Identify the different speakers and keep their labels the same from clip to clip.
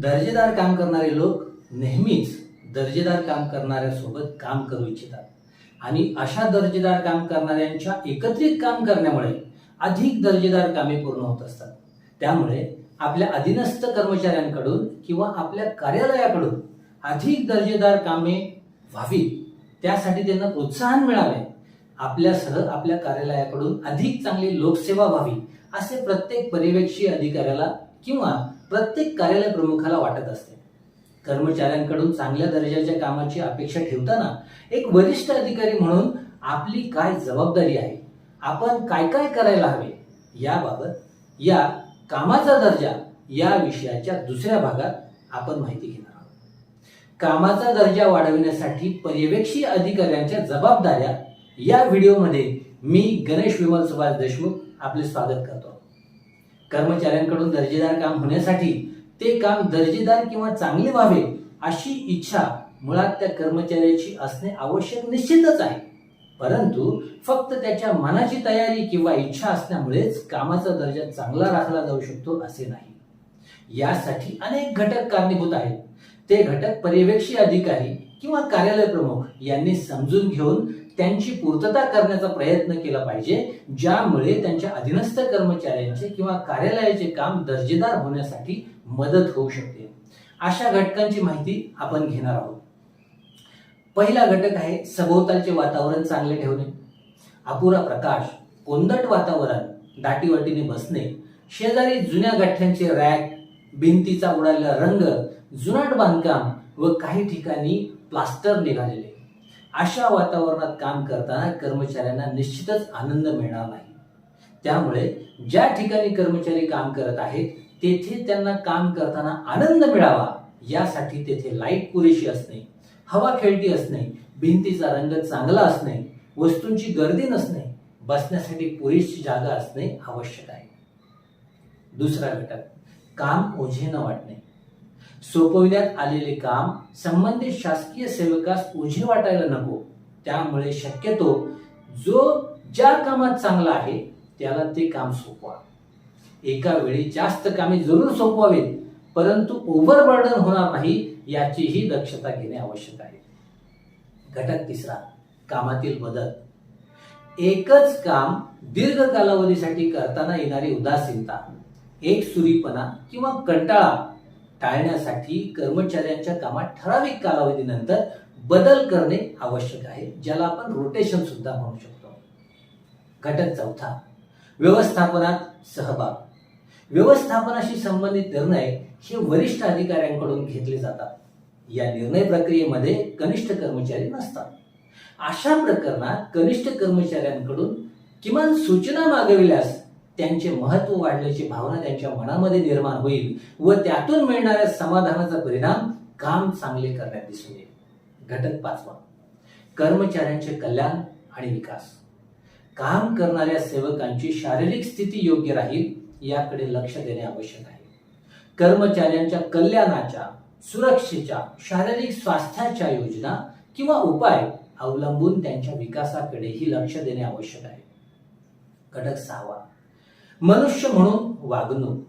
Speaker 1: दर्जेदार काम करणारे लोक नेहमीच दर्जेदार काम करणाऱ्यासोबत काम करू इच्छितात. आणि अशा दर्जेदार काम करणाऱ्यांच्या एकत्रित काम करण्यामुळे अधिक दर्जेदार कामे पूर्ण होत असतात. त्यामुळे आपल्या अधीनस्थ कर्मचाऱ्यांकडून किंवा आपल्या कार्यालयाकडून अधिक दर्जेदार कामे व्हावी त्यासाठी त्यांना प्रोत्साहन मिळावे आपल्यासह आपल्या कार्यालयाकडून अधिक चांगली लोकसेवा व्हावी असे प्रत्येक पर्यवेक्षी अधिकाऱ्याला किंवा प्रत्येक कार्यालय प्रमुखाला वाटत असते. कर्मचाऱ्यांकडून चांगल्या दर्जाच्या कामाची अपेक्षा ठेवताना एक वरिष्ठ अधिकारी म्हणून आपली काय जबाबदारी आहे? आपण काय काय करायला हवे? याबाबत या कामाचा दर्जा या विषयाच्या दुसऱ्या भागात आपण माहिती घेणार आहोत. कामाचा दर्जा वाढविण्यासाठी पर्यवेक्षी अधिकाऱ्यांच्या जबाबदाऱ्या या व्हिडिओमध्ये मी गणेश विमल सुभाष देशमुख आपले स्वागत करतो. कर्मचाऱ्यांकडून दर्जेदार काम होण्यासाठी ते काम दर्जेदार किंवा चांगले व्हावे अशी इच्छा मुळात त्या कर्मचाऱ्याची असणे आवश्यक निश्चितच आहे. परंतु फक्त त्याच्या मनाची तयारी किंवा इच्छा असल्यामुळेच कामाचा दर्जा चांगला राखला जाऊ शकतो असे नाही. यासाठी अनेक घटक कारणीभूत आहेत. ते घटक पर्यवेक्षी अधिकारी किंवा कार्यालय प्रमुख यांनी समजून घेऊन त्यांची पूर्तता करण्याचा प्रयत्न केला पाहिजे ज्यामुळे त्यांच्या अधीनस्थ कर्मचाऱ्यांचे किंवा कार्यालयाचे काम दर्जेदार होण्यासाठी मदत होऊ शकते. अशा घटकांची माहिती आपण घेणार आहोत. पहिला घटक आहे सभोवतालचे वातावरण चांगले ठेवणे. अपुरा प्रकाश कोंदट वातावरण दाटीवाटीने बसणे शेजारी जुन्या गठ्ठ्यांचे रॅक भिंतीचा उडालेला रंग जुनाट बांधकाम व काही ठिकाणी प्लास्टर निघालेले. अशा वातावरणात काम करताना कर्मचाऱ्यांना निश्चितच आनंद मिळणार नाही. त्यामुळे ज्या ठिकाणी कर्मचारी काम करत आहेत तेथे त्यांना काम करताना आनंद मिळावा यासाठी तेथे लाइट पुरेशी असणे हवा खेळती असणे भिंतीचा रंग चांगला असणे वस्तूंची गर्दी नसणे बसण्यासाठी पुरेशी जागा असणे आवश्यक आहे. दुसरा घटक काम ओझे न वाटणे. सोपविण्यात आलेले काम संबंधित शासकीय सेवकास ओझे वाटायला नको. त्यामुळे शक्यतो जो ज्या कामात चांगला आहे त्याला ते काम सोपवा. एका वेळी जास्त कामे जरूर सोपवावीत परंतु ओव्हरबर्डन होणार नाही याचीही दक्षता घेणे आवश्यक आहे. घटक तिसरा कामातील बदल. एकच काम दीर्घ कालावधीसाठी करताना येणारी उदासीनता एक सुरीपणा किंवा कंटाळा टाळण्यासाठी कर्मचाऱ्यांच्या कामात ठराविक कालावधीनंतर बदल करणे आवश्यक आहे ज्याला आपण रोटेशन सुद्धा म्हणू शकतो. घटक चौथा व्यवस्थापनात सहभाग. व्यवस्थापनाशी संबंधित निर्णय हे वरिष्ठ अधिकाऱ्यांकडून घेतले जातात. या निर्णय प्रक्रियेमध्ये कनिष्ठ कर्मचारी नसतात. अशा प्रकरणात कनिष्ठ कर्मचाऱ्यांकडून किमान सूचना मागविल्यास त्यांचे महत्त्व वाढल्याची भावना त्यांच्या मनामध्ये निर्माण होईल व त्यातून मिळणाऱ्या समाधानाचा परिणाम काम चांगले करण्यात दिसून येईल. घटक पाचवा. कर्मचाऱ्यांचे कल्याण आणि विकास. काम करणाऱ्या सेवकांची शारीरिक स्थिती योग्य राहील याकडे लक्ष देणे आवश्यक आहे. कर्मचाऱ्यांच्या कल्याणाच्या सुरक्षेच्या शारीरिक स्वास्थ्याच्या योजना किंवा उपाय अवलंबून त्यांच्या विकासाकडेही लक्ष देणे आवश्यक आहे. घटक सहावा. मनुष्य म्हणून वागणूक.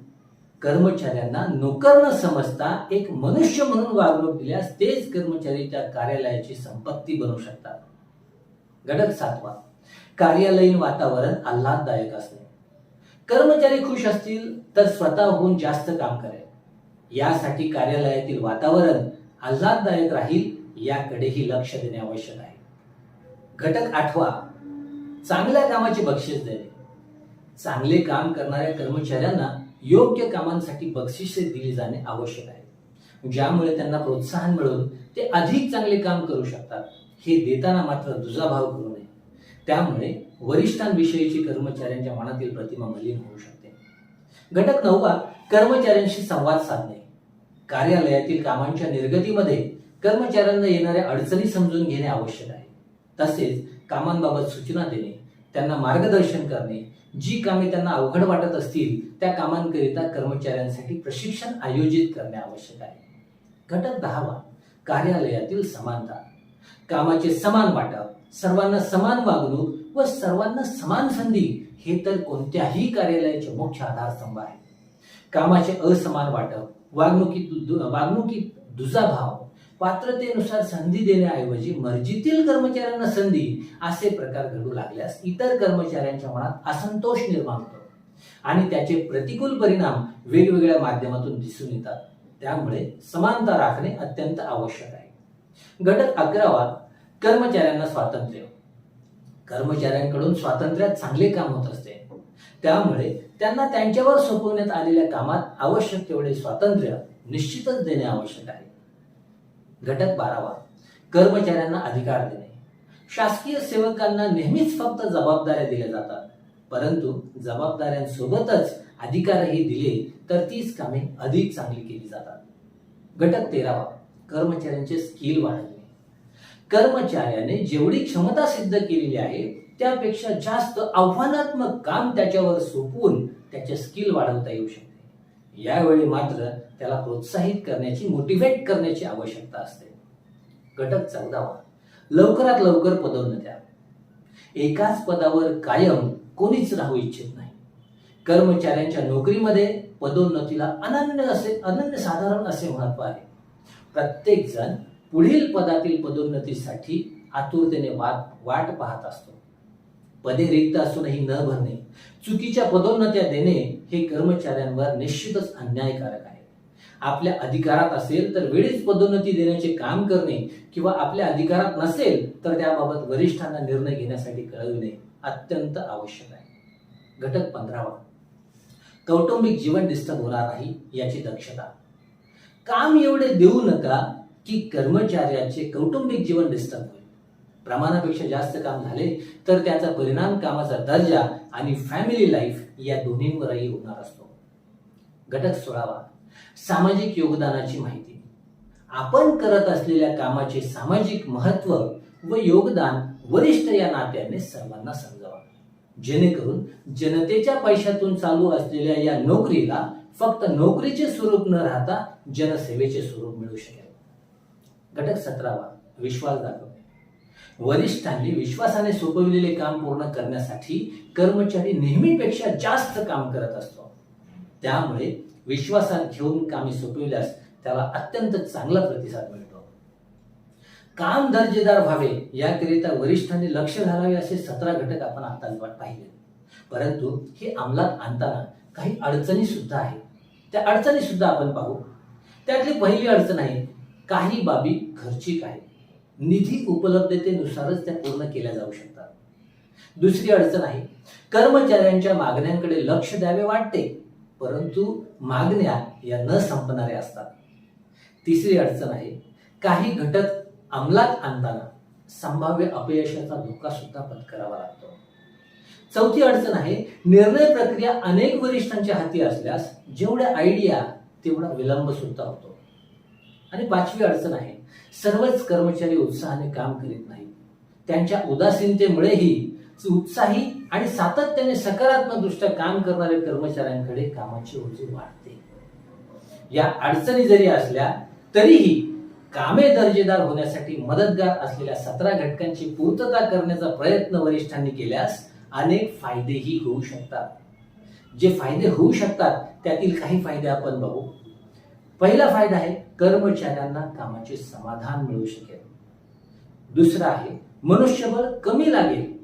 Speaker 1: कर्मचाऱ्यांना नोकर न समजता एक मनुष्य म्हणून वागणूक दिल्यास तेच कर्मचारी त्या कार्यालयाची संपत्ती बनू शकतात. घटक सातवा. कार्यालयीन वातावरण आल्हाददायक असणे. कर्मचारी खुश असतील तर स्वतःहून जास्त काम करेल. यासाठी कार्यालयातील वातावरण आल्हाददायक राहील याकडेही लक्ष देणे आवश्यक आहे. घटक आठवा. चांगल्या कामाचे बक्षीस देणे. चांगले काम करणाऱ्या कर्मचाऱ्यांना योग्य कामांसाठी बक्षिसे दिली जाणे आवश्यक आहे. ज्यामुळे त्यांना प्रोत्साहन मिळून ते अधिक चांगले काम करू शकतात. हे देताना मात्र दुजाभाव करू नये. त्यामुळे वरिष्ठांविषयीची कर्मचाऱ्यांच्या मनातील प्रतिमा मलिन होऊ शकते. घटक नववा कर्मचाऱ्यांशी संवाद साधणे. कार्यालयातील कामांच्या निर्गतीमध्ये कर्मचाऱ्यांना येणाऱ्या अडचणी समजून घेणे आवश्यक आहे. तसेच कामांबाबत सूचना देणे त्यांना मार्गदर्शन करणे जी कामे त्यांना अवघड वाटत असतील त्या कामांकरिता कर्मचाऱ्यांसाठी प्रशिक्षण आयोजित करणे आवश्यक आहे. घटक दहावा कार्यालयातील समानता. कामाचे समान वाटप सर्वांना समान वागणूक व सर्वांना समान संधी हे तर कोणत्याही कार्यालयाचे मुख्य आधारस्तंभ आहे. कामाचे असमान वाटप वागणुकीत दु- वागणुकीत दुजाभाव पात्रतेनुसार संधी देण्याऐवजी मर्जीतील कर्मचाऱ्यांना संधी असे प्रकार घडू लागल्यास इतर कर्मचाऱ्यांच्या मनात असंतोष निर्माण होतो. आणि त्याचे प्रतिकूल परिणाम वेगवेगळ्या माध्यमातून दिसून येतात. त्यामुळे समानता राखणे अत्यंत आवश्यक आहे. घटक अकरावा कर्मचाऱ्यांना स्वातंत्र्य. कर्मचाऱ्यांकडून स्वातंत्र्यात चांगले काम होत असते. त्यामुळे त्यांना त्यांच्यावर सोपवण्यात आलेल्या कामात आवश्यक तेवढे स्वातंत्र्य निश्चितच देणे आवश्यक आहे. घटक बारावा कर्मचाऱ्यांना अधिकार देणे. शासकीय सेवकांना नेहमीच फक्त जबाबदाऱ्या दिल्या जातात. परंतु जबाबदाऱ्यांसोबतच अधिकारही दिले तर तीच कामे अधिक चांगली केली जातात. घटक तेरावा कर्मचाऱ्यांचे स्किल वाढवणे. कर्मचाऱ्याने जेवढी क्षमता सिद्ध केलेली आहे त्यापेक्षा जास्त आव्हानात्मक काम त्याच्यावर सोपवून त्याचे स्किल वाढवता येऊ शकते. यावेळी मात्र त्याला प्रोत्साहित करण्याची मोटिवेट करण्याची आवश्यकता असते. घटक चौदावा. लवकरात लवकर पदोन्नत्या. एकाच पदावर कायम कोणीच राहू इच्छित नाही. कर्मचाऱ्यांच्या नोकरीमध्ये पदोन्नतीला अनन्य असे अनन्य साधारण असे महत्त्व आहे. प्रत्येक जण पुढील पदातील पदोन्नतीसाठी आतुरतेने वाट वाट पाहत असतो. पदे रिक्त असूनही न भरणे चुकीच्या पदोन्नत्या देणे हे कर्मचाऱ्यांवर निश्चितच अन्यायकारक आहे. आपल्या अधिकारात असेल तर वेळीच पदोन्नती देण्याचे काम करणे किंवा आपल्या अधिकारात नसेल तर त्याबाबत वरिष्ठांना निर्णय घेण्यासाठी कळविणे अत्यंत आवश्यक आहे. घटक पंधरावा. कौटुंबिक जीवन डिस्टर्ब होणार नाही याची दक्षता. काम एवढे देऊ नका की कर्मचाऱ्याचे कौटुंबिक जीवन डिस्टर्ब होईल. प्रमाणापेक्षा जास्त काम झाले तर त्याचा परिणाम कामाचा दर्जा आणि फॅमिली लाईफ या दोन्हींवरही होणार असतो. घटक सोळावा. सामाजिक योगदानाची माहिती. आपण करत असलेल्या कामाचे सामाजिक महत्त्व व योगदान वरिष्ठ या नात्याने सर्वांना समजावा. जेणेकरून जनतेच्या पैशातून चालू असलेल्या या नोकरीला फक्त नोकरीचे स्वरूप न राहता जनसेवेचे स्वरूप मिळू शकेल. घटक सतरावा विश्वास दाखवणे. वरिष्ठांनी विश्वासाने सोपविलेले काम पूर्ण करण्यासाठी कर्मचारी नेहमीपेक्षा जास्त काम करत असतो. त्यामुळे विश्वासात घेऊन कामे सोपविल्यास त्याला अत्यंत चांगला प्रतिसाद मिळतो. काम दर्जेदार व्हावे याकरिता वरिष्ठांनी लक्ष घालावे असे सतरा घटक आपण आता पाहिले. परंतु हे अंमलात आणताना काही अडचणी सुद्धा आहेत. त्या अडचणी सुद्धा आपण पाहू. त्यातली पहिली अडचण आहे काही बाबी खर्चिक आहेत. निधी उपलब्धतेनुसारच त्या पूर्ण केल्या जाऊ शकतात. दुसरी अडचण आहे कर्मचाऱ्यांच्या मागण्यांकडे लक्ष द्यावे वाटते. परंतु मागण्या या न संपणाऱ्या असतात. तिसरी अडचण आहे काही घटक अंमलात आणताना संभाव्य अपयशाचा धोका सुद्धा पत्करावा लागतो. चौथी अडचण आहे निर्णय प्रक्रिया अनेक वरिष्ठांच्या हाती असल्यास जेवढ्या आयडिया तेवढा विलंब सुद्धा होतो. आणि पाचवी अडचण आहे सर्वच कर्मचारी उत्साहाने काम करीत नाहीत. त्यांच्या उदासीनतेमुळेही उत्साही आणि सातत्याने सकारात्मकदृष्ट्या काम करणाऱ्या कर्मचाऱ्यांकडे कामाची ओझी वाढते. या अडचणी जरी असल्या तरीही कामे दर्जेदार होण्यासाठी मदतगार असलेल्या सतरा घटकांची पूर्तता करण्याचा प्रयत्न वरिष्ठांनी केल्यास अनेक फायदेही होऊ शकतात. जे फायदे होऊ शकतात त्यातील काही फायदे आपण बघू. पहिला फायदा आहे कर्मचाऱ्यांना कामाचे समाधान मिळू शकेल. दुसरा आहे मनुष्यबळ कमी लागेल.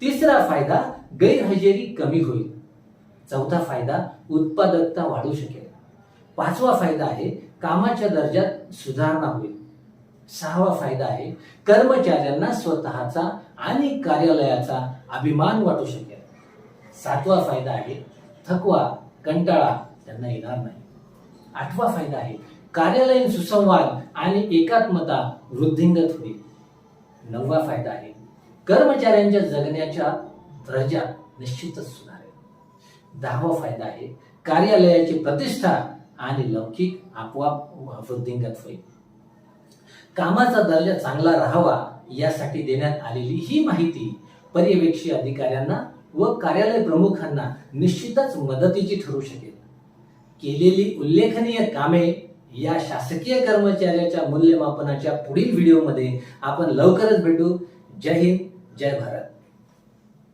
Speaker 1: तिसरा फायदा गैरहजेरी कमी होईल. चौथा फायदा उत्पादकता वाढू शकेल. पाचवा फायदा आहे कामाच्या दर्जात सुधारणा होईल. सहावा फायदा आहे कर्मचाऱ्यांना स्वतःचा आणि कार्यालयाचा अभिमान वाटू शकेल. सातवा फायदा आहे थकवा कंटाळा त्यांना येणार नाही. आठवा फायदा आहे कार्यालयीन सुसंवाद आणि एकात्मता वृद्धिंगत होईल. नववा फायदा आहे कर्मचाऱ्यांच्या जगण्याच्या दर्जा निश्चितच सुधारेल. दहावा फायदा आहे कार्यालयाची प्रतिष्ठा आणि लौकिक आपोआप वृद्धिंगत होईल. कामाचा दर्जा चांगला राहावा यासाठी देण्यात आलेली ही माहिती पर्यवेक्षी अधिकाऱ्यांना व कार्यालय प्रमुखांना निश्चितच मदतीची ठरू शकेल. केलेली उल्लेखनीय कामे या शासकीय कर्मचाऱ्याच्या मूल्यमापनाच्या पुढील व्हिडिओमध्ये आपण लवकरच भेटू. जय हिंद. जय भारत.